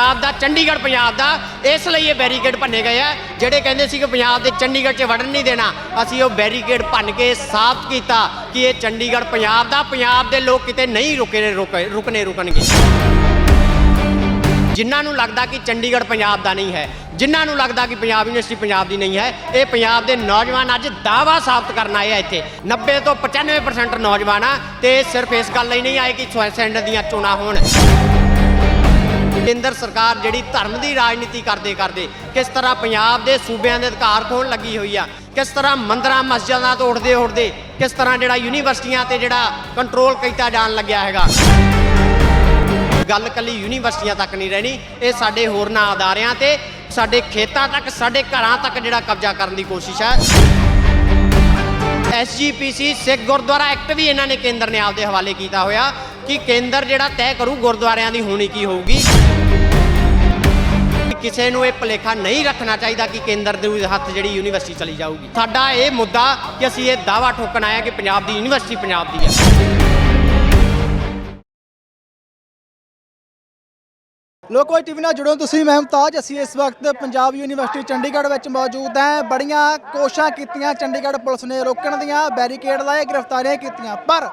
ਪੰਜਾਬ ਦਾ, ਚੰਡੀਗੜ੍ਹ ਪੰਜਾਬ ਦਾ, ਇਸ ਲਈ ਇਹ ਬੈਰੀਕੇਡ ਭੰਨੇ ਗਏ ਆ। ਜਿਹੜੇ ਕਹਿੰਦੇ ਸੀ ਕਿ ਪੰਜਾਬ ਦੇ ਚੰਡੀਗੜ੍ਹ 'ਚ ਵੜਨ ਨਹੀਂ ਦੇਣਾ, ਅਸੀਂ ਉਹ ਬੈਰੀਕੇਡ ਭੰਨ ਕੇ ਸਾਫ਼ ਕੀਤਾ ਕਿ ਇਹ ਚੰਡੀਗੜ੍ਹ ਪੰਜਾਬ ਦਾ, ਪੰਜਾਬ ਦੇ ਲੋਕ ਕਿਤੇ ਨਹੀਂ ਰੁਕੇ, ਰੁਕੇ- ਰੁਕਣੇ ਰੁਕਣਗੇ। ਜਿਨ੍ਹਾਂ ਨੂੰ ਲੱਗਦਾ ਕਿ ਚੰਡੀਗੜ੍ਹ ਪੰਜਾਬ ਦਾ ਨਹੀਂ ਹੈ, ਜਿਨ੍ਹਾਂ ਨੂੰ ਲੱਗਦਾ ਕਿ ਪੰਜਾਬ ਯੂਨੀਵਰਸਿਟੀ ਪੰਜਾਬ ਦੀ ਨਹੀਂ ਹੈ, ਇਹ ਪੰਜਾਬ ਦੇ ਨੌਜਵਾਨ ਅੱਜ ਦਾਵਾ ਸਾਬਤ ਕਰਨ ਆਏ ਆ ਇੱਥੇ। 90 ਤੋਂ 95% ਨੌਜਵਾਨ ਆ, ਤੇ ਸਿਰਫ ਇਸ ਗੱਲ ਲਈ ਨਹੀਂ ਆਏ ਕਿ ਸੈਂਟਰ ਦੀਆਂ ਚੋਣਾਂ ਹੋਣ। ਕੇਂਦਰ ਸਰਕਾਰ ਜਿਹੜੀ ਧਰਮ ਦੀ ਰਾਜਨੀਤੀ ਕਰਦੇ ਕਰਦੇ ਕਿਸ ਤਰ੍ਹਾਂ ਪੰਜਾਬ ਦੇ ਸੂਬਿਆਂ ਦੇ ਅਧਿਕਾਰ ਖੋਣ ਲੱਗੀ ਹੋਈ ਆ, ਕਿਸ ਤਰ੍ਹਾਂ ਮੰਦਰਾਂ, ਮਸਜਿਦਾਂ ਤੋਂ ਉੱਠਦੇ ਉੱਠਦੇ ਕਿਸ ਤਰ੍ਹਾਂ ਜਿਹੜਾ ਯੂਨੀਵਰਸਿਟੀਆਂ ਤੇ ਜਿਹੜਾ ਕੰਟਰੋਲ ਕੀਤਾ ਜਾਣ ਲੱਗਿਆ ਹੈਗਾ। ਗੱਲ ਕੱਲੀ ਯੂਨੀਵਰਸਿਟੀਆਂ ਤੱਕ ਨਹੀਂ ਰਹਿਣੀ, ਇਹ ਸਾਡੇ ਹੋਰਨਾਂ ਅਦਾਰਿਆਂ ਤੇ, ਸਾਡੇ ਖੇਤਾਂ ਤੱਕ, ਸਾਡੇ ਘਰਾਂ ਤੱਕ ਜਿਹੜਾ ਕਬਜ਼ਾ ਕਰਨ ਦੀ ਕੋਸ਼ਿਸ਼ ਹੈ ਐਸਜੀਪੀਸੀ ਸਿੱਖ ਗੁਰਦੁਆਰਾ ਐਕਟ ਵੀ ਇਹਨਾਂ ਨੇ ਕੇਂਦਰ ਨੇ ਆਪਦੇ ਹਵਾਲੇ ਕੀਤਾ ਹੋਇਆ। ਕਿ ਕੇਂਦਰ ਜਿਹੜਾ ਤੈਅ ਕਰੂ ਗੁਰਦੁਆਰਿਆਂ ਦੀ ਹੋਣੀ ਕੀ ਹੋਊਗੀ? ਕਿਸੇ ਨੂੰ ਇਹ ਭੁਲੇਖਾ ਨਹੀਂ ਰੱਖਣਾ ਚਾਹੀਦਾ ਕਿ ਕੇਂਦਰ ਦੇ ਹੱਥ ਜਿਹੜੀ ਯੂਨੀਵਰਸਿਟੀ ਚਲੀ ਜਾਊਗੀ। ਸਾਡਾ ਇਹ ਮੁੱਦਾ ਕਿ ਅਸੀਂ ਇਹ ਦਾਵਾ ਠੋਕਣ ਆਏ ਕਿ ਪੰਜਾਬ ਦੀ ਯੂਨੀਵਰਸਿਟੀ ਪੰਜਾਬ ਦੀ ਹੈ। ਲੋਕੋ ਟੀਵੀ ਨਾਲ ਜੁੜੋ ਤੁਸੀਂ, ਮੈਂ ਮੁਮਤਾਜ। ਅਸੀਂ ਇਸ ਵਕਤ ਪੰਜਾਬ ਯੂਨੀਵਰਸਿਟੀ ਚੰਡੀਗੜ੍ਹ ਵਿੱਚ ਮੌਜੂਦ ਹਾਂ। ਬੜੀਆਂ ਕੋਸ਼ਿਸ਼ਾਂ ਕੀਤੀਆਂ ਚੰਡੀਗੜ੍ਹ ਪੁਲਿਸ ਨੇ ਰੋਕਣ ਦੀਆਂ, ਬੈਰੀਕੇਡ ਲਾਏ, ਗ੍ਰਿਫਤਾਰੀਆਂ ਕੀਤੀਆਂ। ਪਰ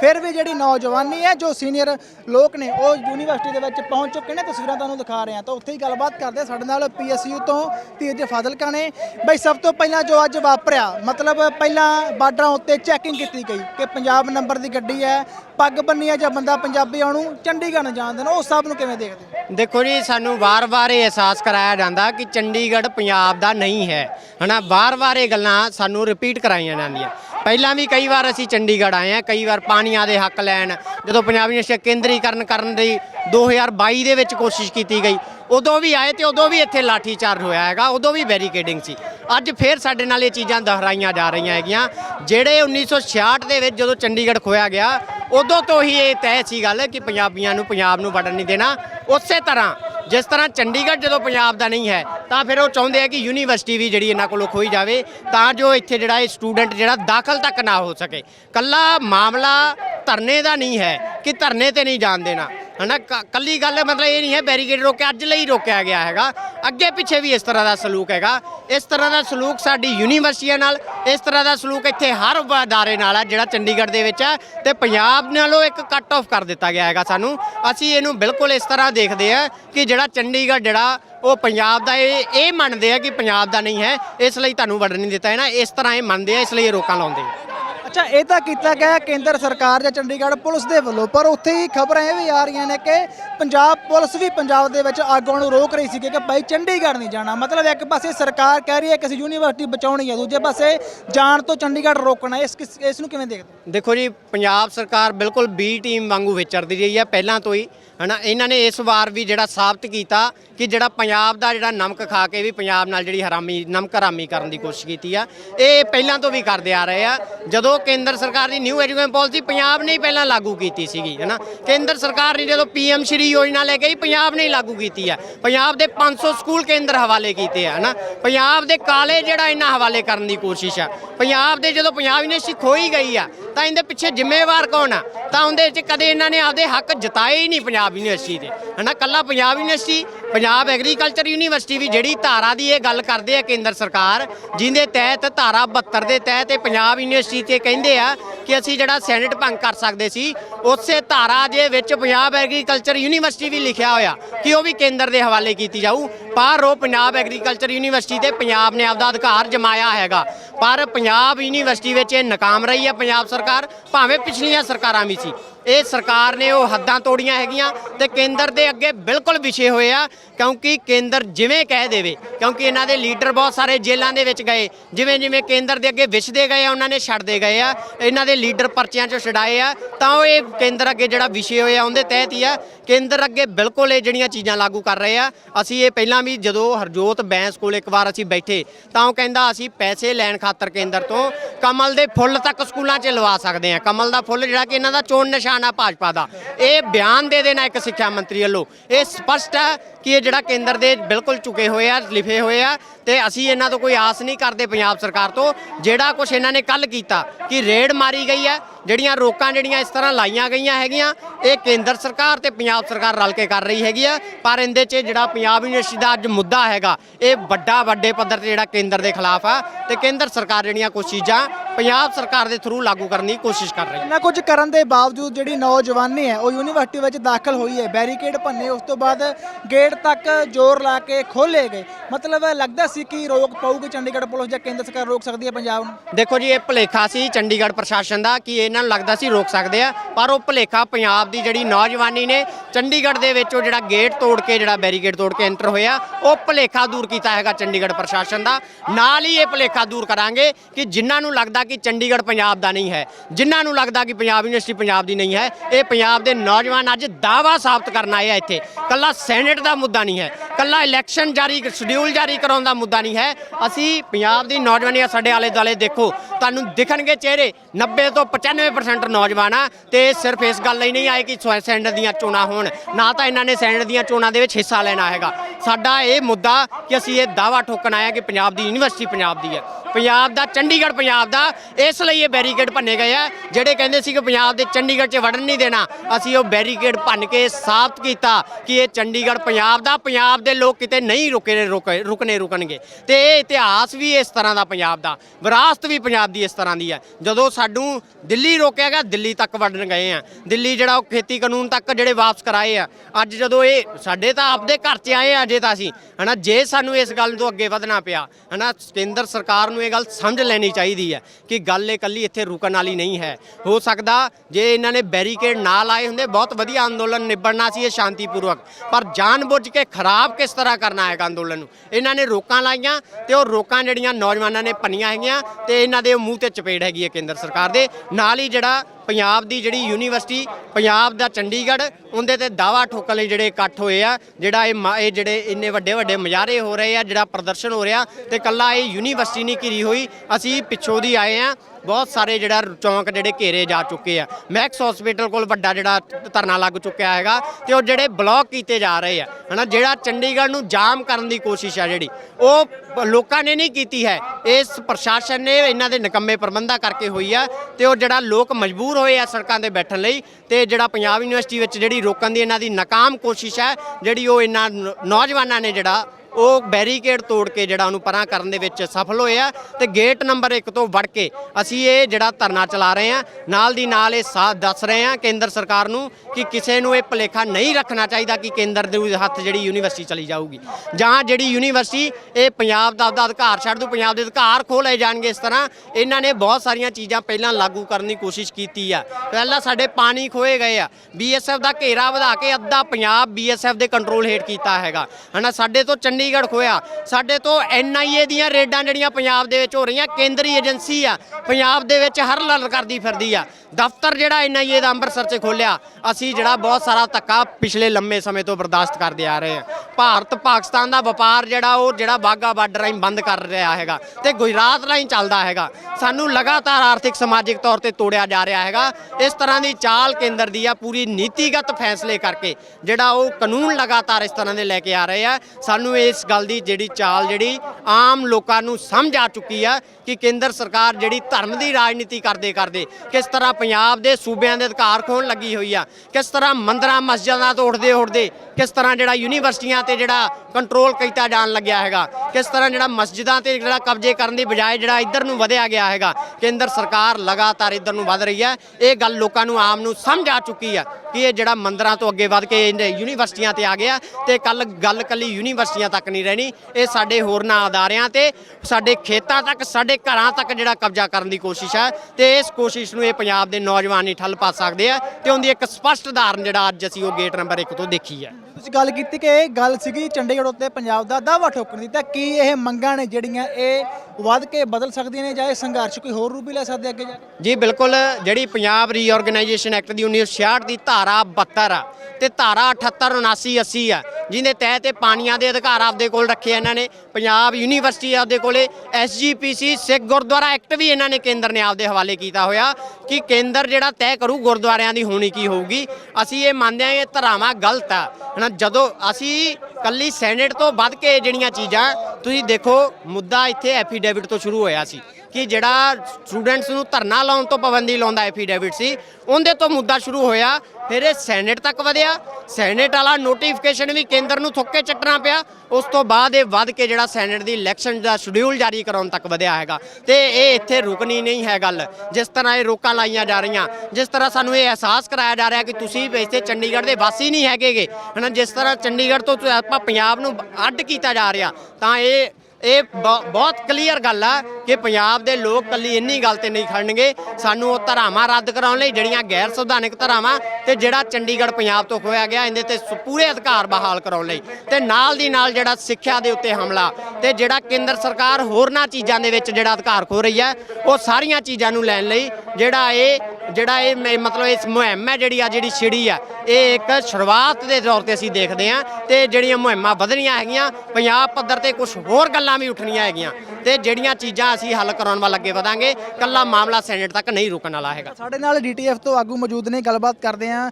ਫਿਰ ਵੀ ਜਿਹੜੀ ਨੌਜਵਾਨੀ ਹੈ, ਜੋ ਸੀਨੀਅਰ ਲੋਕ ਨੇ, ਉਹ ਯੂਨੀਵਰਸਿਟੀ ਦੇ ਵਿੱਚ ਪਹੁੰਚ ਚੁੱਕੇ ਨੇ। ਤਸਵੀਰਾਂ ਤੁਹਾਨੂੰ ਦਿਖਾ ਰਹੇ ਹਾਂ। ਤਾਂ ਉੱਥੇ ਹੀ ਗੱਲਬਾਤ ਕਰਦੇ ਹਾਂ। ਸਾਡੇ ਨਾਲ ਪੀਐਸਯੂ ਤੋਂ ਤੀਰਜ ਫਾਜ਼ਿਲਕਾ ਨੇ। ਬਈ, ਸਭ ਤੋਂ ਪਹਿਲਾਂ ਜੋ ਅੱਜ ਵਾਪਰਿਆ, ਮਤਲਬ ਪਹਿਲਾਂ ਬਾਰਡਰਾਂ ਉੱਤੇ ਚੈਕਿੰਗ ਕੀਤੀ ਗਈ ਕਿ ਪੰਜਾਬ ਨੰਬਰ ਦੀ ਗੱਡੀ ਹੈ, ਪੱਗ ਬੰਨੀ ਹੈ ਜਾਂ ਬੰਦਾ ਪੰਜਾਬੀ ਆ ਉਹਨੂੰ ਚੰਡੀਗੜ੍ਹ ਨੂੰ ਜਾਣ ਦੇਣਾ। ਉਹ ਸਭ ਨੂੰ ਕਿਵੇਂ ਦੇਖਦੇ ਹੋ? ਦੇਖੋ ਜੀ, ਸਾਨੂੰ ਵਾਰ-ਵਾਰ ਇਹ ਅਹਿਸਾਸ ਕਰਾਇਆ ਜਾਂਦਾ ਕਿ ਚੰਡੀਗੜ੍ਹ ਪੰਜਾਬ ਦਾ ਨਹੀਂ ਹੈ। ਹਨਾ, ਵਾਰ-ਵਾਰ ਇਹ ਗੱਲਾਂ ਸਾਨੂੰ ਰਿਪੀਟ ਕਰਾਈਆਂ ਜਾਂਦੀਆਂ। ਪਹਿਲਾਂ ਵੀ ਕਈ ਵਾਰ ਅਸੀਂ ਚੰਡੀਗੜ੍ਹ ਆਏ ਆ ਕਈ ਵਾਰ ਪਾਣੀਆਂ ਦੇ ਹੱਕ ਲੈਣ। ਜਦੋਂ ਪੰਜਾਬ ਯੂਨੀਵਰਸਿਟੀ ਕੇਂਦਰੀਕਰਨ ਕਰਨ ਦੀ 2022 ਦੇ ਵਿੱਚ ਕੋਸ਼ਿਸ਼ ਕੀਤੀ ਗਈ, ਉਦੋਂ ਵੀ ਆਏ ਤੇ ਉਦੋਂ ਵੀ ਇੱਥੇ ਲਾਠੀਚਾਰਜ ਹੋਇਆ ਹੈਗਾ, ਉਦੋਂ ਵੀ ਬੈਰੀਕੇਡਿੰਗ ਸੀ। ਅੱਜ ਫੇਰ ਸਾਡੇ ਨਾਲ ਇਹ ਚੀਜ਼ਾਂ ਦੁਹਰਾਈਆਂ ਜਾ ਰਹੀਆਂ ਹੈਗੀਆਂ। ਜਿਹੜੇ 1966 ਦੇ ਵਿੱਚ ਜਦੋਂ ਚੰਡੀਗੜ੍ਹ ਖੋਇਆ ਗਿਆ, ਉਦੋਂ ਤੋਂ ਹੀ ਇਹ ਤੈਅ ਸੀ ਗੱਲ ਕਿ ਪੰਜਾਬੀਆਂ ਨੂੰ, ਪੰਜਾਬ ਨੂੰ ਵੜਨ ਨਹੀਂ ਦੇਣਾ। ਉਸੇ ਤਰ੍ਹਾਂ ਜਿਸ ਤਰ੍ਹਾਂ ਚੰਡੀਗੜ੍ਹ ਜਦੋਂ ਪੰਜਾਬ ਦਾ ਨਹੀਂ ਹੈ, ਤਾਂ ਫਿਰ ਉਹ ਚਾਹੁੰਦੇ ਆ ਕਿ ਯੂਨੀਵਰਸਿਟੀ ਵੀ ਜਿਹੜੀ ਇਹਨਾਂ ਕੋਲੋਂ ਖੋਈ ਜਾਵੇ, ਤਾਂ ਜੋ ਇੱਥੇ ਜਿਹੜਾ ਇਹ ਸਟੂਡੈਂਟ ਜਿਹੜਾ ਦਾਖਲ ਤੱਕ ਨਾ ਹੋ ਸਕੇ। ਕੱਲਾ ਮਾਮਲਾ ਧਰਨੇ ਦਾ ਨਹੀਂ ਹੈ ਕਿ ਧਰਨੇ ਤੇ ਨਹੀਂ ਜਾਣ ਦੇਣਾ। ਹਨਾ, ਕ- ਕੱਲੀ ਗੱਲ ਮਤਲਬ ਇਹ ਨਹੀਂ ਹੈ ਬੈਰੀਕੇਡ ਰੋਕਿਆ, ਅੱਜ ਲਈ ਰੋਕਿਆ ਗਿਆ ਹੈਗਾ। ਅੱਗੇ ਪਿੱਛੇ ਵੀ ਇਸ ਤਰ੍ਹਾਂ ਦਾ ਸਲੂਕ ਹੈਗਾ। ਇਸ ਤਰ੍ਹਾਂ ਦਾ ਸਲੂਕ ਸਾਡੀ ਯੂਨੀਵਰਸਿਟੀਆਂ ਨਾਲ, ਇਸ ਤਰ੍ਹਾਂ ਦਾ ਸਲੂਕ ਇੱਥੇ ਹਰ ਅਦਾਰੇ ਨਾਲ ਹੈ, ਜਿਹੜਾ ਚੰਡੀਗੜ੍ਹ ਦੇ ਵਿੱਚ ਹੈ, ਤੇ ਪੰਜਾਬ ਨਾਲੋਂ ਇੱਕ ਕੱਟ ਆਫ ਕਰ ਦਿੱਤਾ ਗਿਆ ਹੈਗਾ ਸਾਨੂੰ। ਅਸੀਂ ਇਹਨੂੰ ਬਿਲਕੁਲ ਇਸ ਤਰ੍ਹਾਂ ਦੇਖਦੇ ਆ ਕਿ ਜਿਹੜਾ ਚੰਡੀਗੜ੍ਹ ਜਿਹੜਾ, ਉਹ ਪੰਜਾਬ ਦਾ ਇਹ ਇਹ ਮੰਨਦੇ ਆ ਕਿ ਪੰਜਾਬ ਦਾ ਨਹੀਂ ਹੈ, ਇਸ ਲਈ ਤੁਹਾਨੂੰ ਵੜਨ ਨਹੀਂ ਦਿੱਤਾ ਹੈ ਨਾ, ਇਸ ਤਰ੍ਹਾਂ ਇਹ ਮੰਨਦੇ ਆ, ਇਸ ਲਈ ਇਹ ਰੋਕਾਂ ਲਾਉਂਦੇ ਆ। ਅੱਛਾ, ਇਹ ਤਾਂ ਕੀਤਾ ਗਿਆ ਕੇਂਦਰ ਸਰਕਾਰ ਜਾਂ ਚੰਡੀਗੜ੍ਹ ਪੁਲਿਸ ਦੇ ਵੱਲੋਂ, ਪਰ ਉੱਥੇ ਹੀ ਖਬਰਾਂ ਇਹ ਵੀ ਆ ਰਹੀਆਂ ਨੇ ਕਿ ਪੰਜਾਬ ਪੁਲਿਸ ਵੀ ਪੰਜਾਬ ਦੇ ਵਿੱਚ ਆਗੂਆਂ ਨੂੰ ਰੋਕ ਰਹੀ ਸੀ ਕਿ ਭਾਈ ਚੰਡੀਗੜ੍ਹ ਨਹੀਂ ਜਾਣਾ। ਮਤਲਬ ਇੱਕ ਪਾਸੇ ਸਰਕਾਰ ਕਹਿ ਰਹੀ ਹੈ ਕਿ ਅਸੀਂ ਯੂਨੀਵਰਸਿਟੀ ਬਚਾਉਣੀ ਹੈ, ਦੂਜੇ ਪਾਸੇ ਜਾਣ ਤੋਂ ਚੰਡੀਗੜ੍ਹ ਰੋਕਣਾ, ਇਸ ਕਿਸ- ਇਸ ਨੂੰ ਕਿਵੇਂ ਦੇਖਦੇ ਹੋ? ਦੇਖੋ ਜੀ, ਪੰਜਾਬ ਸਰਕਾਰ ਬਿਲਕੁਲ ਬੀ ਟੀਮ ਵਾਂਗੂ ਵਿਚਰਦੀ ਰਹੀ ਹੈ, ਪਹਿਲਾਂ ਤੋਂ ਹੀ, ਹਨਾ? ਇਹਨਾਂ ਨੇ ਇਸ ਵਾਰ ਵੀ ਜਿਹੜਾ ਸਾਬਤ ਕੀਤਾ ਕਿ ਜਿਹੜਾ ਪੰਜਾਬ ਦਾ ਜਿਹੜਾ ਨਮਕ ਖਾ ਕੇ ਵੀ ਪੰਜਾਬ ਨਾਲ ਜਿਹੜੀ ਹਰਾਮੀ, ਨਮਕ ਹਰਾਮੀ ਕਰਨ ਦੀ ਕੋਸ਼ਿਸ਼ ਕੀਤੀ ਆ, ਇਹ ਪਹਿਲਾਂ ਤੋਂ ਵੀ ਕਰਦੇ ਆ ਰਹੇ ਆ। ਜਦੋਂ ਕੇਂਦਰ ਸਰਕਾਰ ਦੀ ਨਿਊ ਐਜੂਕੇਸ਼ਨ ਪਾਲਿਸੀ ਪੰਜਾਬ ਨੇ ਹੀ ਪਹਿਲਾਂ ਲਾਗੂ ਕੀਤੀ ਸੀਗੀ, ਹਨਾ? ਕੇਂਦਰ ਸਰਕਾਰ ਨੇ ਜਦੋਂ ਪੀਐਮ ਸ਼੍ਰੀ ਯੋਜਨਾ ਲੈ ਕੇ ਆਈ, ਪੰਜਾਬ ਨੇ ਲਾਗੂ ਕੀਤੀ ਆ। ਪੰਜਾਬ ਦੇ 500 ਸਕੂਲ ਕੇਂਦਰ ਹਵਾਲੇ ਕੀਤੇ ਆ, ਹਨਾ? ਪੰਜਾਬ ਦੇ ਕਾਲੇ ਜਿਹੜਾ ਇਹਨਾਂ ਹਵਾਲੇ ਕਰਨ ਦੀ ਕੋਸ਼ਿਸ਼ ਆ। ਪੰਜਾਬ ਦੇ ਜਦੋਂ ਪੰਜਾਬ ਯੂਨੀਵਰਸਿਟੀ ਖੋਈ ਗਈ ਆ, ਤਾਂ ਇਹਦੇ ਪਿੱਛੇ ਜ਼ਿੰਮੇਵਾਰ ਕੌਣ ਆ? ਤਾਂ ਉਹਦੇ 'ਚ ਕਦੇ ਇਹਨਾਂ ਨੇ ਆਪਦੇ ਹੱਕ ਜਤਾਏ ਹੀ ਨਹੀਂ ਪੰਜਾਬ ਯੂਨੀਵਰਸਿਟੀ ਦੇ, ਹਨਾ? ਕੱਲਾ Punjab university, Punjab agriculture university ਵੀ ਜਿਹੜੀ ਧਾਰਾ ਦੀ ਇਹ ਗੱਲ ਕਰਦੇ ਆ ਕੇਂਦਰ ਸਰਕਾਰ ਜਿੰਦੇ ਤਹਿਤ ਧਾਰਾ 72 ਦੇ ਤਹਿਤ ਇਹ ਪੰਜਾਬ ਯੂਨੀਵਰਸਿਟੀ ਤੇ ਕਹਿੰਦੇ ਆ ਕਿ ਅਸੀਂ ਜਿਹੜਾ ਸੈਨੇਟ ਭੰਗ ਕਰ ਸਕਦੇ ਸੀ, ਉਸੇ ਧਾਰਾ ਦੇ ਵਿੱਚ ਪੰਜਾਬ ਐਗਰੀਕਲਚਰ ਯੂਨੀਵਰਸਿਟੀ ਵੀ ਲਿਖਿਆ ਹੋਇਆ ਕਿ ਉਹ ਵੀ ਕੇਂਦਰ ਦੇ ਹਵਾਲੇ ਕੀਤੀ ਜਾਊ। ਪਰ ਉਹ ਪੰਜਾਬ ਐਗਰੀਕਲਚਰ ਯੂਨੀਵਰਸਿਟੀ ਤੇ ਪੰਜਾਬ ਨੇ ਆਪਦਾ ਅਧਿਕਾਰ ਜਮਾਇਆ ਹੈਗਾ। ਪਰ ਪੰਜਾਬ ਯੂਨੀਵਰਸਿਟੀ ਵਿੱਚ ਇਹ ਨਾਕਾਮ ਰਹੀ ਹੈ ਪੰਜਾਬ ਸਰਕਾਰ, ਭਾਵੇਂ ਪਿਛਲੀਆਂ ਸਰਕਾਰਾਂ ਵੀ ਸੀ। ਇਹ ਸਰਕਾਰ ਨੇ ਉਹ ਹੱਦਾਂ ਤੋੜੀਆਂ ਹੈਗੀਆਂ ਤੇ ਕੇਂਦਰ ਦੇ ਅੱਗੇ ਬਿਲਕੁਲ ਵਿਛੇ ਹੋਏ ਆ, ਕਿਉਂਕਿ ਕੇਂਦਰ ਜਿਵੇਂ ਕਹਿ ਦੇਵੇ, ਕਿਉਂਕਿ ਇਹਨਾਂ ਦੇ ਲੀਡਰ ਬਹੁਤ ਸਾਰੇ ਜੇਲ੍ਹਾਂ ਦੇ ਵਿੱਚ ਗਏ, ਜਿਵੇਂ ਜਿਵੇਂ ਕੇਂਦਰ ਦੇ ਅੱਗੇ ਵਿਛਦੇ ਗਏ ਆ, ਉਹਨਾਂ ਨੇ ਛੱਡਦੇ ਗਏ ਆ, ਇਹਨਾਂ ਦੇ ਲੀਡਰ ਪਰਚਿਆਂ 'ਚੋਂ ਛਡਾਏ ਆ, ਤਾਂ ਉਹ ਇਹ ਕੇਂਦਰ ਅੱਗੇ ਜਿਹੜਾ ਵਿਸ਼ੇ ਹੋਏ ਆ, ਉਹਦੇ ਤਹਿਤ ਹੀ ਆ, ਕੇਂਦਰ ਅੱਗੇ ਬਿਲਕੁਲ ਇਹ ਜਿਹੜੀਆਂ ਚੀਜ਼ਾਂ ਲਾਗੂ ਕਰ ਰਹੇ ਆ, ਅਸੀਂ ਇਹ ਪਹਿਲਾਂ ਵੀ ਜਦੋਂ ਹਰਜੋਤ ਬੈਂਸ ਕੋਲ ਇੱਕ ਵਾਰ ਅਸੀਂ ਬੈਠੇ, ਤਾਂ ਉਹ ਕਹਿੰਦਾ ਅਸੀਂ ਪੈਸੇ ਲੈਣ ਖਾਤਰ ਕੇਂਦਰ ਤੋਂ ਕਮਲ ਦੇ ਫੁੱਲ ਤੱਕ ਸਕੂਲਾਂ 'ਚ ਲਵਾ ਸਕਦੇ ਆ, ਕਮਲ ਦਾ ਫੁੱਲ ਜਿਹੜਾ ਕਿ ਇਹਨਾਂ ਦਾ ਚੋਣ ਨਿਸ਼ਾਨ ਆ ਭਾਜਪਾ ਦਾ। ਇਹ ਬਿਆਨ ਦੇ ਦੇਣਾ ਇੱਕ ਸਿੱਖਿਆ ਮੰਤਰੀ ਵੱਲੋਂ। ਇਹ ਸਪਸ਼ਟ ਹੈ ਕਿ ਇਹ ਜਿਹੜਾ ਕੇਂਦਰ ਦੇ ਬਿਲਕੁਲ ਚੁਕੇ ਹੋਏ ਆ ਲਿਖੇ ਹੋਏ ਆ ਤੇ ਅਸੀਂ ਇਹਨਾਂ ਤੋਂ ਕੋਈ ਆਸ ਨਹੀਂ ਕਰਦੇ ਪੰਜਾਬ ਸਰਕਾਰ ਤੋਂ। ਜਿਹੜਾ ਕੁਝ ਇਹਨਾਂ ਨੇ ਕੱਲ ਕੀਤਾ ਕਿ ਰੇਡ ਮਾਰੀ ਗਈ ਹੈ ਜਿਹੜੀਆਂ ਰੋਕਾਂ ਜਿਹੜੀਆਂ ਇਸ ਤਰ੍ਹਾਂ ਲਾਈਆਂ ਗਈਆਂ ਹੈਗੀਆਂ ਇਹ ਕੇਂਦਰ ਸਰਕਾਰ ਤੇ ਪੰਜਾਬ ਸਰਕਾਰ ਰਲ ਕੇ ਕਰ ਰਹੀ ਹੈਗੀ ਆ। ਪਰ ਇਹਦੇ 'ਚ ਜਿਹੜਾ ਪੰਜਾਬ ਯੂਨੀਵਰਸਿਟੀ ਦਾ ਅੱਜ ਮੁੱਦਾ ਹੈਗਾ ਇਹ ਵੱਡਾ ਵੱਡੇ ਪੱਧਰ ਤੇ ਜਿਹੜਾ ਕੇਂਦਰ ਦੇ ਖਿਲਾਫ ਆ ਤੇ ਕੇਂਦਰ ਸਰਕਾਰ ਜਿਹੜੀਆਂ ਕੁਝ ਚੀਜ਼ਾਂ ਪੰਜਾਬ ਸਰਕਾਰ ਦੇ ਥਰੂ ਲਾਗੂ ਕਰਨ ਦੀ ਕੋਸ਼ਿਸ਼ ਕਰ ਰਹੀ ਹੈ। ਇੰਨਾ ਕੁਝ ਕਰਨ ਦੇ ਬਾਵਜੂਦ ਜਿਹੜੀ ਨੌਜਵਾਨੀ ਹੈ ਉਹ ਯੂਨੀਵਰਸਿਟੀ ਵਿੱਚ ਦਾਖਲ ਹੋਈ ਹੈ ਬੈਰੀਕੇਡ ਭੰਨੇ ਉਸ ਤੋਂ ਬਾਅਦ ਗੇਟ ਤੱਕ ਜ਼ੋਰ ਲਾ ਕੇ ਖੋਲੇ ਗਏ। ਮਤਲਬ ਲੱਗਦਾ ਸੀ ਕਿ ਰੋਕ ਪਊਗੀ ਚੰਡੀਗੜ੍ਹ ਪੁਲਿਸ ਜਾਂ ਕੇਂਦਰ ਸਰਕਾਰ ਰੋਕ ਸਕਦੀ ਹੈ ਪੰਜਾਬ ਨੂੰ? ਦੇਖੋ ਜੀ ਇਹ ਭੁਲੇਖਾ ਸੀ ਚੰਡੀਗੜ੍ਹ ਪ੍ਰਸ਼ਾਸਨ ਦਾ ਕਿ ਇਹਨਾਂ ਨੂੰ ਲੱਗਦਾ ਸੀ ਰੋਕ ਸਕਦੇ ਆ, ਪਰ ਉਹ ਭੁਲੇਖਾ ਪੰਜਾਬ ਦੀ ਜਿਹੜੀ ਨੌਜਵਾਨੀ ਨੇ, ਚੰਡੀਗੜ੍ਹ ਦੇ ਵਿੱਚ ਉਹ ਜਿਹੜਾ ਗੇਟ ਤੋੜ ਕੇ, ਜਿਹੜਾ ਬੈਰੀਕੇਡ ਤੋੜ ਕੇ ਐਂਟਰ ਹੋਇਆ ਉਹ ਭੁਲੇਖਾ ਦੂਰ ਕੀਤਾ ਹੈਗਾ ਚੰਡੀਗੜ੍ਹ ਪ੍ਰਸ਼ਾਸਨ ਦਾ। ਨਾਲ ਹੀ ਇਹ ਭੁਲੇਖਾ ਦੂਰ ਕਰਾਂਗੇ ਕਿ ਜਿਨ੍ਹਾਂ ਨੂੰ ਲੱਗਦਾ ਕਿ ਚੰਡੀਗੜ੍ਹ ਪੰਜਾਬ ਦਾ ਨਹੀਂ ਹੈ, ਜਿਨ੍ਹਾਂ ਨੂੰ ਲੱਗਦਾ ਕਿ ਪੰਜਾਬ ਯੂਨੀਵਰਸਿਟੀ ਪੰਜਾਬ ਦੀ ਨਹੀਂ ਹੈ, ਇਹ ਪੰਜਾਬ ਦੇ ਨੌਜਵਾਨ ਅੱਜ ਦਾਵਾ ਸਾਬਤ ਕਰਨ ਆਏ ਆ ਇੱਥੇ। ਕੱਲਾ ਸੈਨੇਟ ਦਾ ਮੁੱਦਾ ਨਹੀਂ ਹੈ ਕੱਲਾ ਇਲੈਕਸ਼ਨ ਜਾਰੀ, ਸ਼ਡਿਊਲ ਜਾਰੀ ਕਰਾਉਣ ਦਾ ਮੁੱਦਾ ਨਹੀਂ ਹੈ। ਅਸੀਂ ਪੰਜਾਬ ਦੀ ਨੌਜਵਾਨੀ ਸਾਡੇ ਆਲੇ ਦੁਆਲੇ ਦੇਖੋ, ਤੁਹਾਨੂੰ ਦਿਖਣਗੇ ਚਿਹਰੇ। 90 ਤੋਂ 95% ਨੌਜਵਾਨ ਆ ਤੇ ਸਿਰਫ ਇਸ ਗੱਲ ਲਈ ਨਹੀਂ ਆਏ ਕਿ ਸਵੈ- ਦੀਆਂ ਚੋਣਾਂ ਹੋਣ। ਨਾ ਤਾਂ ਇਹਨਾਂ ਨੇ ਸੈਨੇਟ ਦੀਆਂ ਚੋਣਾਂ ਦੇ ਵਿੱਚ ਹਿੱਸਾ ਲੈਣਾ ਹੈਗਾ। ਸਾਡਾ ਇਹ ਮੁੱਦਾ ਕਿ ਅਸੀਂ ਇਹ ਦਾਵਾ ਠੋਕਣ ਆਇਆ ਕਿ ਪੰਜਾਬ ਦੀ ਯੂਨੀਵਰਸਿਟੀ ਪੰਜਾਬ ਦੀ ਹੈ। ਪੰਜਾਬ ਦਾ, ਚੰਡੀਗੜ੍ਹ ਪੰਜਾਬ ਦਾ, ਇਸ ਲਈ ਇਹ ਬੈਰੀਕੇਡ ਭੰਨੇ ਗਏ ਆ। ਜਿਹੜੇ ਕਹਿੰਦੇ ਸੀ ਕਿ ਪੰਜਾਬ ਦੇ ਚੰਡੀਗੜ੍ਹ 'ਚ ਵੜਨ ਨਹੀਂ ਦੇਣਾ, ਅਸੀਂ ਉਹ ਬੈਰੀਕੇਡ ਭੰਨ ਕੇ ਸਾਬਤ ਕੀਤਾ ਕਿ ਇਹ ਚੰਡੀਗੜ੍ਹ ਪੰਜਾਬ ਦਾ, ਪੰਜਾਬ ਦੇ ਲੋਕ ਕਿਤੇ ਨਹੀਂ ਰੁਕੇ ਰੁਕੇ, ਰੁਕਨੇ ਰੁਕਣਗੇ। ਤੇ ਇਹ ਇਤਿਹਾਸ ਵੀ ਇਸ ਤਰ੍ਹਾਂ ਦਾ ਪੰਜਾਬ ਦਾ, ਵਿਰਾਸਤ ਵੀ ਪੰਜਾਬ ਦੀ ਇਸ ਤਰ੍ਹਾਂ ਦੀ ਹੈ। ਜਦੋਂ ਸਾਨੂੰ ਦਿੱਲੀ ਰੋਕਿਆ ਗਿਆ, ਦਿੱਲੀ ਤੱਕ ਵੜਨ ਗਏ ਆ। ਦਿੱਲੀ ਜਿਹੜਾ ਉਹ ਖੇਤੀ ਕਾਨੂੰਨ ਤੱਕ ਜਿਹੜੇ ਵਾਪਸ ਕਰਾਏ ਆ। ਅੱਜ ਜਦੋਂ ਇਹ ਸਾਡੇ ਤਾਂ ਆਪਦੇ ਘਰ 'ਚ ਆਏ ਆ ਅਜੇ ਤਾਂ ਅਸੀਂ, ਹਨਾ, ਜੇ ਸਾਨੂੰ ਇਸ ਗੱਲ ਤੋਂ ਅੱਗੇ ਵਧਣਾ ਪਿਆ, ਹਨਾ, ਕੇਂਦਰ ਸਰਕਾਰ ਨੂੰ ਇਹ ਗੱਲ ਸਮਝ ਲੈਣੀ ਚਾਹੀਦੀ ਹੈ ਕਿ ਗੱਲ ਇਹ ਇਕੱਲੀ ਇੱਥੇ ਰੁਕਣ ਵਾਲੀ ਨਹੀਂ ਹੈ। ਹੋ ਸਕਦਾ ਜੇ ਇਹਨਾਂ ਨੇ ਬੈਰੀਕੇਡ ਨਾ ਲਾਏ ਹੁੰਦੇ, ਬਹੁਤ ਵਧੀਆ ਅੰਦੋਲਨ ਨਿਬੜਨਾ ਸੀ ਇਹ ਸ਼ਾਂਤੀਪੂਰਵਕ। ਪਰ ਜਾਣਬੁੱਝ ਕੇ ਖਰਾਬ ਕਿਸ ਤਰ੍ਹਾਂ ਕਰਨਾ ਹੈਗਾ ਅੰਦੋਲਨ ਨੂੰ? ਇਹਨਾਂ ਨੇ ਰੋਕਾਂ ਲਾਈਆਂ ਤੇ ਉਹ ਰੋਕਾਂ ਜਿਹੜੀਆਂ ਨੌਜਵਾਨਾਂ ਨੇ ਪੰਨੀਆਂ ਹੈਗੀਆਂ ਤੇ ਇਹਨਾਂ ਦੇ ਮੂੰਹ ਤੇ ਚਪੇੜ ਹੈਗੀ ਹੈ ਕੇਂਦਰ ਸਰਕਾਰ ਦੇ। ਨਾਲ ਹੀ ਜਿਹੜਾ ਪੰਜਾਬ ਦੀ ਜਿਹੜੀ ਯੂਨੀਵਰਸਿਟੀ, ਪੰਜਾਬ ਦਾ ਚੰਡੀਗੜ੍ਹ, ਉਹਦੇ ਤੇ ਦਾਵਾ ਠੋਕਣ ਲਈ ਜਿਹੜੇ ਇਕੱਠ ਹੋਏ ਆ, ਜਿਹੜਾ ਇਹ ਮ- ਇਹ ਜਿਹੜੇ ਇੰਨੇ ਵੱਡੇ ਵੱਡੇ ਮੁਜ਼ਾਹਰੇ ਹੋ ਰਹੇ ਆ, ਜਿਹੜਾ ਪ੍ਰਦਰਸ਼ਨ ਹੋ ਰਿਹਾ ਤੇ ਕੱਲਾ ਇਹ ਯੂਨੀਵਰਸਿਟੀ ਨਹੀਂ ਘਿਰੀ ਹੋਈ, ਅਸੀਂ ਪਿੱਛੋਂ ਦੀ ਆਏ ਆ, ਬਹੁਤ ਸਾਰੇ ਜਿਹੜਾ ਚੌਂਕ ਜਿਹੜੇ ਘੇਰੇ ਜਾ ਚੁੱਕੇ ਆ। ਮੈਕਸ ਹਸਪੀਟਲ ਕੋਲ ਵੱਡਾ ਜਿਹੜਾ ਧਰਨਾ ਲੱਗ ਚੁੱਕਿਆ ਹੈਗਾ ਤੇ ਉਹ ਜਿਹੜੇ ਬਲੌਕ ਕੀਤੇ ਜਾ ਰਹੇ ਆ, ਹਨਾ, ਜਿਹੜਾ ਚੰਡੀਗੜ੍ਹ ਨੂੰ ਜਾਮ ਕਰਨ ਦੀ ਕੋਸ਼ਿਸ਼ ਆ ਜਿਹੜੀ, ਉਹ ਲੋਕਾਂ ਨੇ ਨਹੀਂ ਕੀਤੀ ਹੈ। ਇਸ ਪ੍ਰਸ਼ਾਸਨ ਨੇ ਇਹਨਾਂ ਦੇ ਨਿਕੰਮੇ ਪ੍ਰਬੰਧਾਂ ਕਰਕੇ ਹੋਈ ਆ ਤੇ ਉਹ ਜਿਹੜਾ ਲੋਕ ਮਜਬੂਰ ਹੋਏ ਆ ਸੜਕਾਂ ਤੇ ਬੈਠਣ ਲਈ ਤੇ ਜਿਹੜਾ ਪੰਜਾਬ ਯੂਨੀਵਰਸਿਟੀ ਵਿੱਚ ਜਿਹੜੀ ਰੋਕਣ ਦੀ ਇਹਨਾਂ ਦੀ ਨਾਕਾਮ ਕੋਸ਼ਿਸ਼ ਹੈ, ਜਿਹੜੀ ਉਹ ਇਹਨਾਂ ਨੌ- ਨੌਜਵਾਨਾਂ ਨੇ ਜਿਹੜਾ ਉਹ ਬੈਰੀਕੇਡ ਤੋੜ ਕੇ ਜਿਹੜਾ ਉਹਨੂੰ ਪਰਾਂ ਕਰਨ ਦੇ ਵਿੱਚ ਸਫਲ ਹੋਏ ਆ ਤੇ ਗੇਟ ਨੰਬਰ 1 ਤੋਂ ਵੜ ਕੇ ਅਸੀਂ ਇਹ ਜਿਹੜਾ ਧਰਨਾ ਚਲਾ ਰਹੇ ਆ ਨਾਲ ਦੀ ਨਾਲ ਇਹ ਸਾਥ ਦੱਸ ਰਹੇ ਆ ਕੇਂਦਰ ਸਰਕਾਰ ਨੂੰ ਕਿ ਕਿਸੇ ਨੂੰ ਇਹ ਭੁਲੇਖਾ ਨਹੀਂ ਰੱਖਣਾ ਚਾਹੀਦਾ ਕਿ ਕੇਂਦਰ ਦੇ ਹੱਥ ਜਿਹੜੀ ਯੂਨੀਵਰਸਿਟੀ ਚਲੀ ਜਾਊਗੀ। ਜਾਂ ਜਿਹੜੀ ਯੂਨੀਵਰਸਿਟੀ ਇਹ ਪੰਜਾਬ ਦਾ ਆਪਦਾ ਅਧਿਕਾਰ ਛੱਡ ਦੂ ਪੰਜਾਬ ਦੇ ਅਧਿਕਾਰ ਖੋਹ ਲਏ ਜਾਣਗੇ ਇਸ ਤਰ੍ਹਾਂ, ਇਹਨਾਂ ਨੇ ਬਹੁਤ ਸਾਰੀਆਂ ਚੀਜ਼ਾਂ ਪਹਿਲਾਂ ਲਾਗੂ ਕਰਨ ਦੀ ਕੋਸ਼ਿਸ਼ ਕੀਤੀ ਆ। ਪਹਿਲਾਂ ਸਾਡੇ ਪਾਣੀ ਖੋਏ ਗਏ ਆ ਬੀਐਸਐਫ ਦਾ ਘੇਰਾ ਵਧਾ ਕੇ ਅੱਧਾ ਪੰਜਾਬ ਬੀਐਸਐਫ ਦੇ ਕੰਟਰੋਲ ਹੇਠ ਕੀਤਾ ਹੈਗਾ। ਹਨਾ, ਸਾਡੇ ਤੋਂ ਚੰਡੀਗੜ੍ਹ ਖੋਇਆ। ਸਾਡੇ ਤੋਂ ਐਨਆਈਏ ਦੀਆਂ ਰੇਡਾਂ ਜਿਹੜੀਆਂ ਪੰਜਾਬ ਦੇ ਵਿੱਚ ਹੋ ਰਹੀਆਂ, ਕੇਂਦਰੀ ਏਜੰਸੀ ਆ, ਪੰਜਾਬ ਦੇ ਵਿੱਚ ਹਰ ਲੜ ਕਰਦੀ ਫਿਰਦੀ ਆ। ਦਫ਼ਤਰ ਜਿਹੜਾ ਐਨਆਈਏ ਦਾ ਅੰਮ੍ਰਿਤਸਰ 'ਚ ਖੋਲਿਆ, ਅਸੀਂ ਜਿਹੜਾ ਬਹੁਤ ਸਾਰਾ ਧੱਕਾ ਪਿਛਲੇ ਲੰਮੇ ਸਮੇਂ ਤੋਂ ਬਰਦਾਸ਼ਤ ਕਰਦੇ ਆ ਰਹੇ ਆ ਭਾਰਤ ਪਾਕਿਸਤਾਨ ਦਾ ਵਪਾਰ ਜਿਹੜਾ, ਉਹ ਜਿਹੜਾ ਬਾਗਾ ਬਾਰਡਰ ਰਾਹੀਂ ਬੰਦ ਕਰ ਰਿਹਾ ਹੈਗਾ ਤੇ ਗੁਜਰਾਤ ਰਾਹੀਂ ਚੱਲਦਾ ਹੈਗਾ। ਸਾਨੂੰ ਲਗਾਤਾਰ ਆਰਥਿਕ ਸਮਾਜਿਕ ਤੌਰ ਤੇ ਤੋੜਿਆ ਜਾ ਰਿਹਾ ਹੈਗਾ। ਇਸ ਤਰ੍ਹਾਂ ਦੀ ਚਾਲ ਕੇਂਦਰ ਦੀ ਆ, ਪੂਰੀ ਨੀਤੀਗਤ ਫੈਸਲੇ ਕਰਕੇ ਜਿਹੜਾ ਉਹ ਕਾਨੂੰਨ ਲਗਾਤਾਰ ਇਸ ਤਰ੍ਹਾਂ ਦੇ ਲੈ ਕੇ ਆ ਰਹੇ ਆ। ਸਾਨੂੰ ਇਸ ਇਸ ਗੱਲ ਦੀ ਜਿਹੜੀ ਚਾਲ ਜਿਹੜੀ ਆਮ ਲੋਕਾਂ ਨੂੰ ਸਮਝ ਆ ਚੁੱਕੀ ਆ ਕਿ ਕੇਂਦਰ ਸਰਕਾਰ ਜਿਹੜੀ ਧਰਮ ਦੀ ਰਾਜਨੀਤੀ ਕਰਦੇ ਕਰਦੇ ਕਿਸ ਤਰ੍ਹਾਂ ਪੰਜਾਬ ਦੇ ਸੂਬਿਆਂ ਦੇ ਅਧਿਕਾਰ ਖੋਣ ਲੱਗੀ ਹੋਈ ਆ, ਕਿਸ ਤਰ੍ਹਾਂ ਮੰਦਰਾਂ, ਮਸਜਿਦਾਂ ਤੋਂ ਉੱਠਦੇ ਉੱਠਦੇ ਕਿਸ ਤਰ੍ਹਾਂ ਜਿਹੜਾ ਯੂਨੀਵਰਸਿਟੀਆਂ ਤੇ ਜਿਹੜਾ ਕੰਟਰੋਲ ਕੀਤਾ ਜਾਣ ਲੱਗਿਆ ਹੈਗਾ, ਕਿਸ ਤਰ੍ਹਾਂ ਜਿਹੜਾ ਮਸਜਿਦਾਂ ਤੇ ਜਿਹੜਾ ਕਬਜ਼ੇ ਕਰਨ ਦੀ ਬਜਾਏ ਜਿਹੜਾ ਇੱਧਰ ਨੂੰ ਵਧਿਆ ਗਿਆ ਹੈਗਾ, ਕੇਂਦਰ ਸਰਕਾਰ ਲਗਾਤਾਰ ਇੱਧਰ ਨੂੰ ਵਧ ਰਹੀ ਹੈ ਇਹ ਗੱਲ ਲੋਕਾਂ ਨੂੰ ਆਮ ਨੂੰ ਸਮਝ ਆ ਚੁੱਕੀ ਆ ਕਿ ਇਹ ਜਿਹੜਾ ਮੰਦਰਾਂ ਤੋਂ ਅੱਗੇ ਵਧ ਕੇ ਇਹਨੇ ਯੂਨੀਵਰਸਿਟੀਆਂ ਤੇ ਆ ਗਿਆ ਤੇ ਕੱਲ ਗੱਲ ਕੱਲੀ ਯੂਨੀਵਰਸਿਟੀਆਂ ਤੱਕ ਨਹੀਂ ਰਹਿਣੀ। ਇਹ ਸਾਡੇ ਹੋਰਨਾਂ ਅਦਾਰਿਆਂ ਤੇ, ਸਾਡੇ ਖੇਤਾਂ ਤੱਕ, ਸਾਡੇ ਘਰਾਂ ਤੱਕ ਜਿਹੜਾ ਕਬਜ਼ਾ ਕਰਨ ਦੀ ਕੋਸ਼ਿਸ਼ ਹੈ ਤੇ ਇਸ ਕੋਸ਼ਿਸ਼ ਨੂੰ ਇਹ ਪੰਜਾਬ ਦੇ ਨੌਜਵਾਨ ਹੀ ਠੱਲ ਪਾ ਸਕਦੇ ਆ ਤੇ ਉਹਦੀ ਇੱਕ ਸਪਸ਼ਟ ਉਦਾਹਰਨ ਜਿਹੜਾ ਅੱਜ ਅਸੀਂ ਉਹ ਗੇਟ ਨੰਬਰ 1 ਤੋਂ ਦੇਖੀ ਹੈ। ਤੁਸੀਂ ਗੱਲ ਕੀਤੀ ਕਿ ਇਹ ਗੱਲ ਸੀਗੀ ਚੰਡੀਗੜ੍ਹ ਉੱਤੇ ਪੰਜਾਬ ਦਾ ਦਾਵਾ ਠੋਕਣ ਦੀ। ਤਾਂ ਕੀ ਇਹ ਮੰਗਾਂ ਨੇ ਜਿਹੜੀਆਂ ਇਹ ਵੱਧ ਕੇ ਬਦਲ ਸਕਦੀਆਂ ਨੇ ਜਾਂ ਇਹ ਸੰਘਰਸ਼ ਕੋਈ ਹੋਰ ਰੂਪ ਵੀ ਲੈ ਸਕਦੇ ਅੱਗੇ ਜਾ ਕੇ? ਜੀ, ਬਿਲਕੁਲ, ਜਿਹੜੀ ਪੰਜਾਬ ਰੀਆਰਗੇਨਾਈਜੇਸ਼ਨ ਐਕਟ ਦੀ 1966 ਦੀ ਧਾਰਾ 72 ਆ ਤੇ ਧਾਰਾ 78 79 80 ਆ, ਜਿਹਦੇ ਤਹਿਤ ਇਹ ਪਾਣੀਆਂ ਦੇ ਅਧਿਕਾਰ ਆਪਦੇ ਕੋਲ ਰੱਖੇ ਇਹਨਾਂ ਨੇ। ਪੰਜਾਬ ਯੂਨੀਵਰਸਿਟੀ ਆਪਦੇ ਕੋਲੇ ਐਸਜੀਪੀਸੀ ਸਿੱਖ ਗੁਰਦੁਆਰਾ ਐਕਟ ਵੀ ਇਹਨਾਂ ਨੇ ਕੇਂਦਰ ਨੇ ਆਪਦੇ ਹਵਾਲੇ ਕੀਤਾ ਹੋਇਆ ਕਿ ਕੇਂਦਰ ਜਿਹੜਾ ਤੈਅ ਕਰੂ ਗੁਰਦੁਆਰਿਆਂ ਦੀ ਹੋਣੀ ਕੀ ਹੋਊਗੀ। ਅਸੀਂ ਇਹ ਮੰਨਦੇ ਹਾਂ ਇਹ ਧਾਰਾਵਾਂ ਗਲਤ ਆ। ਹਨਾ ਜਦੋਂ ਅਸੀਂ ਕੱਲੀ ਸੈਨੇਟ ਤੋਂ ਵੱਧ ਕੇ ਜਿਹੜੀਆਂ ਚੀਜ਼ਾਂ, ਤੁਸੀਂ ਦੇਖੋ, ਮੁੱਦਾ ਇੱਥੇ ਐਫੀਡੇਵਿਟ ਤੋਂ ਸ਼ੁਰੂ ਹੋਇਆ ਸੀ। ਕਿ ਜਿਹੜਾ ਸਟੂਡੈਂਟਸ ਨੂੰ ਧਰਨਾ ਲਾਉਣ ਤੋਂ ਪਾਬੰਦੀ ਲਾਉਂਦਾ ਐਫੀਡੇਵਿਟ ਸੀ, ਉਹਦੇ ਤੋਂ ਮੁੱਦਾ ਸ਼ੁਰੂ ਹੋਇਆ, ਫਿਰ ਇਹ ਸੈਨੇਟ ਤੱਕ ਵਧਿਆ, ਸੈਨੇਟ ਵਾਲਾ ਨੋਟੀਫਿਕੇਸ਼ਨ ਵੀ ਕੇਂਦਰ ਨੂੰ ਥੁੱਕ ਕੇ ਚੱਟਣਾ ਪਿਆ, ਉਸ ਤੋਂ ਬਾਅਦ ਇਹ ਵੱਧ ਕੇ ਜਿਹੜਾ ਸੈਨੇਟ ਦੀ ਇਲੈਕਸ਼ਨ ਦਾ ਸ਼ਡਿਊਲ ਜਾਰੀ ਕਰਾਉਣ ਤੱਕ ਵਧਿਆ ਹੈਗਾ। ਤੇ ਇਹ ਇੱਥੇ ਰੁਕਣੀ ਨਹੀਂ ਹੈ ਗੱਲ, ਜਿਸ ਤਰ੍ਹਾਂ ਇਹ ਰੋਕਾਂ ਲਾਈਆਂ ਜਾ ਰਹੀਆਂ, ਜਿਸ ਤਰ੍ਹਾਂ ਸਾਨੂੰ ਇਹ ਅਹਿਸਾਸ ਕਰਾਇਆ ਜਾ ਰਿਹਾ ਕਿ ਤੁਸੀਂ ਇੱਥੇ ਚੰਡੀਗੜ੍ਹ ਦੇ ਵਾਸੀ ਨਹੀਂ ਹੈਗੇਗੇ, ਹਨਾ, ਜਿਸ ਤਰ੍ਹਾਂ ਚੰਡੀਗੜ੍ਹ ਤੋਂ ਆਪਾਂ ਪੰਜਾਬ ਨੂੰ ਅੱਡ ਕੀਤਾ ਜਾ ਰਿਹਾ, ਤਾਂ ਇਹ ਇਹ ਬ- ਬਹੁਤ ਕਲੀਅਰ ਗੱਲ ਆ ਕਿ ਪੰਜਾਬ ਦੇ ਲੋਕ ਕੱਲੀ ਇੰਨੀ ਗੱਲ ਤੇ ਨਹੀਂ ਖੜਨਗੇ। ਸਾਨੂੰ ਉਹ ਧਾਰਾਵਾਂ ਰੱਦ ਕਰਾਉਣ ਲਈ ਜਿਹੜੀਆਂ ਗੈਰ ਸੰਵਿਧਾਨਕ ਧਾਰਾਵਾਂ ਤੇ ਜਿਹੜਾ ਚੰਡੀਗੜ੍ਹ ਪੰਜਾਬ ਤੋਂ ਖੋਇਆ ਗਿਆ, ਇਹਦੇ ਤੇ ਸ- ਪੂਰੇ ਅਧਿਕਾਰ ਬਹਾਲ ਕਰਾਉਣ ਲਈ ਤੇ ਨਾਲ ਦੀ ਨਾਲ ਜਿਹੜਾ ਸਿੱਖਿਆ ਦੇ ਉੱਤੇ ਹਮਲਾ ਤੇ ਜਿਹੜਾ ਕੇਂਦਰ ਸਰਕਾਰ ਹੋਰਨਾਂ ਚੀਜ਼ਾਂ ਦੇ ਵਿੱਚ ਜਿਹੜਾ ਅਧਿਕਾਰ ਖੋ ਰਹੀ ਹੈ, ਉਹ ਸਾਰੀਆਂ ਚੀਜ਼ਾਂ ਨੂੰ ਲੈਣ ਲਈ ਜਿਹੜਾ ਇਹ ਜਿਹੜਾ ਇਹ ਮ- ਮਤਲਬ ਇਸ ਮੁਹਿੰਮ ਹੈ, ਜਿਹੜੀ ਆ, ਜਿਹੜੀ ਛਿੜੀ ਆ, ਇਹ ਇੱਕ ਸ਼ੁਰੂਆਤ ਦੇ ਤੌਰ ਤੇ ਅਸੀਂ ਦੇਖਦੇ ਹਾਂ ਤੇ ਜਿਹੜੀਆਂ ਮੁਹਿੰਮਾਂ ਵਧਣੀਆਂ ਹੈਗੀਆਂ, ਪੰਜਾਬ ਪੱਧਰ ਤੇ ਕੁਝ ਹੋਰ ਗੱਲਾਂ ਵੀ ਉੱਠਣੀਆਂ ਹੈਗੀਆਂ ਤੇ ਜਿਹੜੀਆਂ ਚੀਜ਼ਾਂ ਅਸੀਂ ਹੱਲ ਕਰਾਉਣ ਵੱਲ ਅੱਗੇ ਵਧਾਂਗੇ ਕੱਲਾ ਮਾਮਲਾ ਸੈਨੇਟ ਤੱਕ ਨਹੀਂ ਰੁਕਣ ਵਾਲਾ ਹੈਗਾ। ਸਾਡੇ ਨਾਲ ਡੀਟੀਐਫ ਤੋਂ ਆਗੂ ਮੌਜੂਦ ਨੇ, ਗੱਲਬਾਤ ਕਰਦੇ ਆ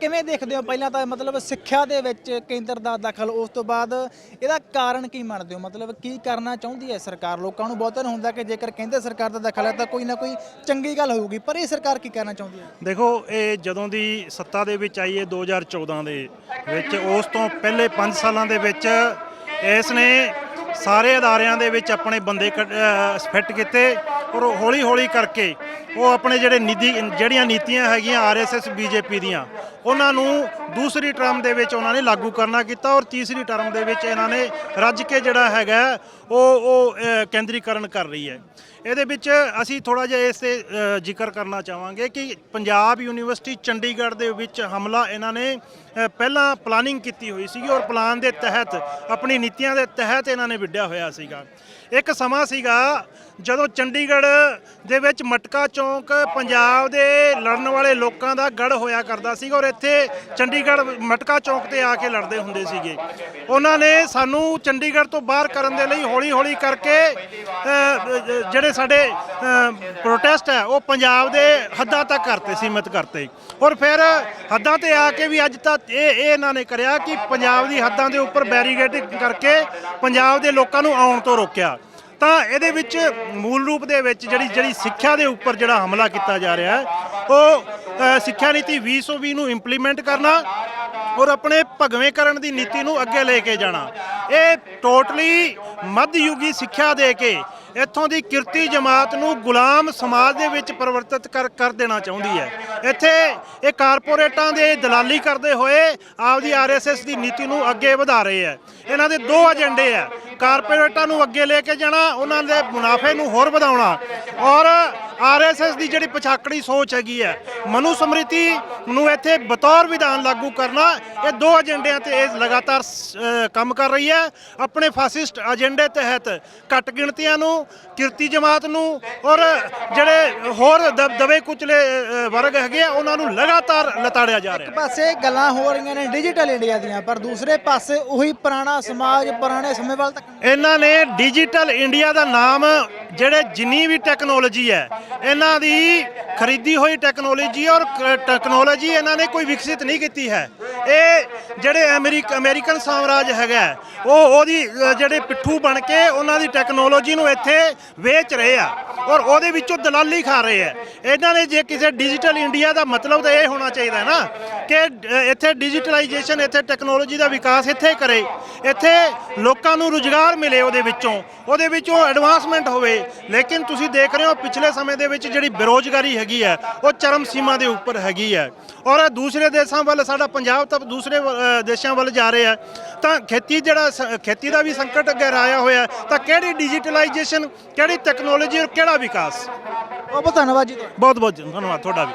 ਕਿਵੇਂ ਦੇਖਦੇ ਹੋ ਪਹਿਲਾਂ ਤਾਂ ਮਤਲਬ ਸਿੱਖਿਆ ਦੇ ਵਿੱਚ ਕੇਂਦਰ ਦਾ ਦਖਲ, ਉਸ ਤੋਂ ਬਾਅਦ ਇਹਦਾ ਕਾਰਨ ਕੀ ਮੰਨਦੇ ਹੋ? ਮਤਲਬ ਕੀ ਕਰਨਾ ਚਾਹੁੰਦੀ ਹੈ ਸਰਕਾਰ ਲੋਕਾਂ ਨੂੰ? ਬਹੁਤਨ ਹੁੰਦਾ ਕਿ ਜੇਕਰ ਕੇਂਦਰ ਸਰਕਾਰ ਦਾ ਦਖਲ ਹੈ ਤਾਂ ਕੋਈ ਨਾ ਕੋਈ ਚੰਗੀ ਗੱਲ ਹੋਊਗੀ, ਪਰ ਇਹ ਸਰਕਾਰ ਕੀ ਕੀ ਕਹਿਣਾ ਚਾਹੁੰਦੀ ਹੈ? ਦੇਖੋ, ਇਹ ਜਦੋਂ ਦੀ ਸੱਤਾ ਦੇ ਵਿੱਚ ਆਈ ਹੈ 2014 ਦੇ ਵਿੱਚ, ਉਸ ਤੋਂ ਪਹਿਲੇ 5 ਸਾਲਾਂ ਦੇ ਵਿੱਚ ਇਸ ਨੇ ਸਾਰੇ ਅਦਾਰਿਆਂ ਦੇ ਵਿੱਚ ਆਪਣੇ ਬੰਦੇ ਫਿੱਟ ਕੀਤੇ। ਔਰ ਹੌਲੀ ਹੌਲੀ ਕਰਕੇ ਉਹ ਆਪਣੇ ਜਿਹੜੇ ਨਿਧੀ ਜਿਹੜੀਆਂ ਨੀਤੀਆਂ ਹੈਗੀਆਂ ਆਰਐਸਐਸ, ਬੀਜੇਪੀ ਦੀਆਂ, ਉਹਨਾਂ ਨੂੰ ਦੂਸਰੀ ਟਰਮ ਦੇ ਵਿੱਚ ਉਹਨਾਂ ਨੇ ਲਾਗੂ ਕਰਨਾ ਕੀਤਾ ਔਰ ਤੀਸਰੀ ਟਰਮ ਦੇ ਵਿੱਚ ਇਹਨਾਂ ਨੇ ਰੱਜ ਕੇ ਜਿਹੜਾ ਹੈਗਾ, ਉਹ ਉਹ ਕੇਂਦਰੀਕਰਨ ਕਰ ਰਹੀ ਹੈ। ਇਹਦੇ ਵਿੱਚ ਅਸੀਂ ਥੋੜਾ ਜਿਹਾ ਇਸ ਤੇ ਜ਼ਿਕਰ ਕਰਨਾ ਚਾਹਾਂਗੇ ਕਿ ਪੰਜਾਬ ਯੂਨੀਵਰਸਿਟੀ ਚੰਡੀਗੜ੍ਹ ਦੇ ਵਿੱਚ ਹਮਲਾ ਇਹਨਾਂ ਨੇ ਪਹਿਲਾਂ ਪਲਾਨਿੰਗ ਕੀਤੀ ਹੋਈ ਸੀ ਔਰ ਪਲਾਨ ਦੇ ਤਹਿਤ, ਆਪਣੀ ਨੀਤੀਆਂ ਦੇ ਤਹਿਤ ਇਹਨਾਂ ਨੇ ਵਿੱਢਿਆ ਹੋਇਆ ਸੀਗਾ। ਇੱਕ ਸਮਾਂ ਸੀਗਾ ਜਦੋਂ ਚੰਡੀਗੜ੍ਹ ਦੇ ਵਿੱਚ ਮਟਕਾ ਚੌਂਕ ਪੰਜਾਬ ਦੇ ਲੜਨ ਵਾਲੇ ਲੋਕਾਂ ਦਾ ਗੜ ਹੋਇਆ ਕਰਦਾ ਸੀਗਾ ਔਰ ਇੱਥੇ ਚੰਡੀਗੜ੍ਹ ਮਟਕਾ ਚੌਂਕ ਤੇ ਆ ਕੇ ਲੜਦੇ ਹੁੰਦੇ ਸੀਗੇ। ਉਹਨਾਂ ਨੇ ਸਾਨੂੰ ਚੰਡੀਗੜ੍ਹ ਤੋਂ ਬਾਹਰ ਕਰਨ ਦੇ ਲਈ ਹੌਲੀ ਹੌਲੀ ਕਰਕੇ ਜਿਹੜੇ ਸਾਡੇ ਪ੍ਰੋਟੈਸਟ ਹੈ, ਉਹ ਪੰਜਾਬ ਦੇ ਹੱਦਾਂ ਤੱਕ ਕਰਤੇ, ਸੀਮਿਤ ਕਰਤੇ। ਔਰ ਫਿਰ ਹੱਦਾਂ ਤੇ ਆ ਕੇ ਵੀ ਅੱਜ ਤੱਕ ਇਹ ਇਹ ਇਹਨਾਂ ਨੇ ਕਰਿਆ ਕਿ ਪੰਜਾਬ ਦੀ ਹੱਦਾਂ ਦੇ ਉੱਪਰ ਬੈਰੀਗੇਡਿੰਗ ਕਰਕੇ ਪੰਜਾਬ ਦੇ ਲੋਕਾਂ ਨੂੰ ਆਉਣ ਤੋਂ ਰੋਕਿਆ। ਤਾਂ ਇਹਦੇ ਵਿੱਚ ਮੂਲ ਰੂਪ ਦੇ ਵਿੱਚ ਜਿਹੜੀ ਜਿਹੜੀ ਸਿੱਖਿਆ ਦੇ ਉੱਪਰ ਜਿਹੜਾ ਹਮਲਾ ਕੀਤਾ ਜਾ ਰਿਹਾ ਹੈ, ਉਹ ਸਿੱਖਿਆ ਨੀਤੀ 2020 ਨੂੰ ਇੰਪਲੀਮੈਂਟ ਕਰਨਾ ਔਰ ਆਪਣੇ ਭਗਵੇਂਕਰਨ ਦੀ ਨੀਤੀ ਨੂੰ ਅੱਗੇ ਲੈ ਕੇ ਜਾਣਾ। ਇਹ ਟੋਟਲੀ ਮੱਧਯੁਗੀ ਸਿੱਖਿਆ ਦੇ ਕੇ ਇੱਥੋਂ ਦੀ ਕਿਰਤੀ ਜਮਾਤ ਨੂੰ ਗੁਲਾਮ ਸਮਾਜ ਦੇ ਵਿੱਚ ਪਰਿਵਰਤਿਤ ਕਰ ਕਰ ਦੇਣਾ ਚਾਹੁੰਦੀ ਹੈ। ਇੱਥੇ ਇਹ ਕਾਰਪੋਰੇਟਾਂ ਦੇ ਦਲਾਲੀ ਕਰਦੇ ਹੋਏ ਆਪਦੀ ਆਰਐਸਐਸ ਦੀ ਨੀਤੀ ਨੂੰ ਅੱਗੇ ਵਧਾ ਰਹੇ ਹੈ। ਇਹਨਾਂ ਦੇ ਦੋ ਏਜੰਡੇ ਆ ਕਾਰਪੋਰੇਟਾਂ ਨੂੰ ਅੱਗੇ ਲੈ ਕੇ ਜਾਣਾ, ਉਹਨਾਂ ਦੇ ਮੁਨਾਫੇ ਨੂੰ ਹੋਰ ਵਧਾਉਣਾ ਔਰ ਆਰਐਸਐਸ ਦੀ ਜਿਹੜੀ ਪਛਾਕੜੀ ਸੋਚ ਹੈਗੀ ਹੈ ਮਨੂ ਸਮ੍ਰਿਤੀ ਨੂੰ ਇੱਥੇ ਬਤੌਰ ਵਿਧਾਨ ਲਾਗੂ ਕਰਨਾ ਇਹ ਦੋ ਏਜੰਡਿਆਂ ਤੇ ਇਹ ਲਗਾਤਾਰ ਕੰਮ ਕਰ ਰਹੀ ਹੈ। ਆਪਣੇ ਫਾਸਿਸਟ ਏਜੰਡੇ ਤਹਿਤ ਘੱਟ ਗਿਣਤੀਆਂ ਨੂੰ ਕਿਰਤੀ ਜਮਾਤ ਨੂੰ ਔਰ ਜਿਹੜੇ ਹੋਰ ਦਬੇ ਕੁਚਲੇ ਵਰਗ ਹੈਗੇ ਆ ਉਹਨਾਂ ਨੂੰ ਲਗਾਤਾਰ ਲਤਾੜਿਆ ਜਾ ਰਿਹਾ ਇੱਕ ਪਾਸੇ ਗੱਲਾਂ ਹੋ ਰਹੀਆਂ ਨੇ ਡਿਜੀਟਲ ਇੰਡੀਆ ਦੀਆਂ ਪਰ ਦੂਸਰੇ ਪਾਸੇ ਉਹੀ ਪੁਰਾਣਾ ਸਮਾਜ ਪੁਰਾਣੇ ਸਮੇਂ ਵੱਲ ਤੱਕ ਇਹਨਾਂ ਨੇ ਡਿਜੀਟਲ ਇੰਡੀਆ ਦਾ ਨਾਮ ਜਿਹੜੇ ਜਿੰਨੀ ਵੀ ਟੈਕਨੋਲੋਜੀ ਹੈ ਇਹਨਾਂ ਦੀ ਖਰੀਦੀ ਹੋਈ ਟੈਕਨੋਲੋਜੀ ਔਰ ਕ- ਟੈਕਨੋਲੋਜੀ ਇਹਨਾਂ ਨੇ ਕੋਈ ਵਿਕਸਿਤ ਨਹੀਂ ਕੀਤੀ ਹੈ। ਇਹ ਜਿਹੜੇ ਅਮਰੀਕ, ਅਮਰੀਕਨ ਸਾਮਰਾਜ ਹੈਗਾ, ਉਹ ਉਹਦੀ ਜਿਹੜੇ ਪਿੱਠੂ ਬਣ ਕੇ ਉਹਨਾਂ ਦੀ ਟੈਕਨੋਲੋਜੀ ਨੂੰ ਇੱਥੇ ਵੇਚ ਰਹੇ ਆ ਔਰ ਉਹਦੇ ਵਿੱਚੋਂ ਦਲਾਲੀ ਖਾ ਰਹੇ ਆ। ਇਹਨਾਂ ਨੇ ਜੇ ਕਿਸੇ ਡਿਜੀਟਲ ਇੰਡੀਆ ਦਾ ਮਤਲਬ ਤਾਂ ਇਹ ਹੋਣਾ ਚਾਹੀਦਾ ਨਾ ਕਿ ਇੱਥੇ ਡਿਜੀਟਲਾਈਜੇਸ਼ਨ, ਇੱਥੇ ਟੈਕਨੋਲੋਜੀ ਦਾ ਵਿਕਾਸ ਇੱਥੇ ਕਰੇ। ਇੱਥੇ ਲੋਕਾਂ ਨੂੰ ਰੁਜ਼ਗਾਰ ਮਿਲੇ ਉਹਦੇ ਵਿੱਚੋਂ। ਉਹਦੇ ਵਿੱਚੋਂ ਐਡਵਾਂਸਮੈਂਟ ਹੋਵੇ। ਲੇਕਿਨ ਤੁਸੀਂ ਦੇਖ ਰਹੇ ਹੋ ਪਿਛਲੇ ਸਮੇਂ ਦੇ ਵਿੱਚ ਜਿਹੜੀ ਬੇਰੋਜ਼ਗਾਰੀ ਹੈਗੀ ਹੈ, ਉਹ ਚਰਮ ਸੀਮਾ ਦੇ ਉੱਪਰ ਹੈਗੀ ਹੈ। ਔਰ ਦੂਸਰੇ ਦੇਸ਼ਾਂ ਵੱਲ ਸਾਡਾ ਪੰਜਾਬ ਤਾਂ ਦੂਸਰੇ ਦੇਸ਼ਾਂ ਵੱਲ ਜਾ ਰਿਹਾ ਤਾਂ ਖੇਤੀ ਜਿਹੜਾ ਖੇਤੀ ਦਾ ਵੀ ਸੰਕਟ ਗਹਿਰਾਇਆ ਹੋਇਆ। ਤਾਂ ਕਿਹੜੀ ਡਿਜੀਟਲਾਈਜੇਸ਼ਨ ਕਿਹੜੀ ਟੈਕਨੋਲੋਜੀ ਔਰ ਕਿਹੜਾ ਵਿਕਾਸ? ਬਹੁਤ ਬਹੁਤ ਧੰਨਵਾਦ ਜੀ ਬਹੁਤ ਬਹੁਤ ਧੰਨਵਾਦ ਤੁਹਾਡਾ ਵੀ।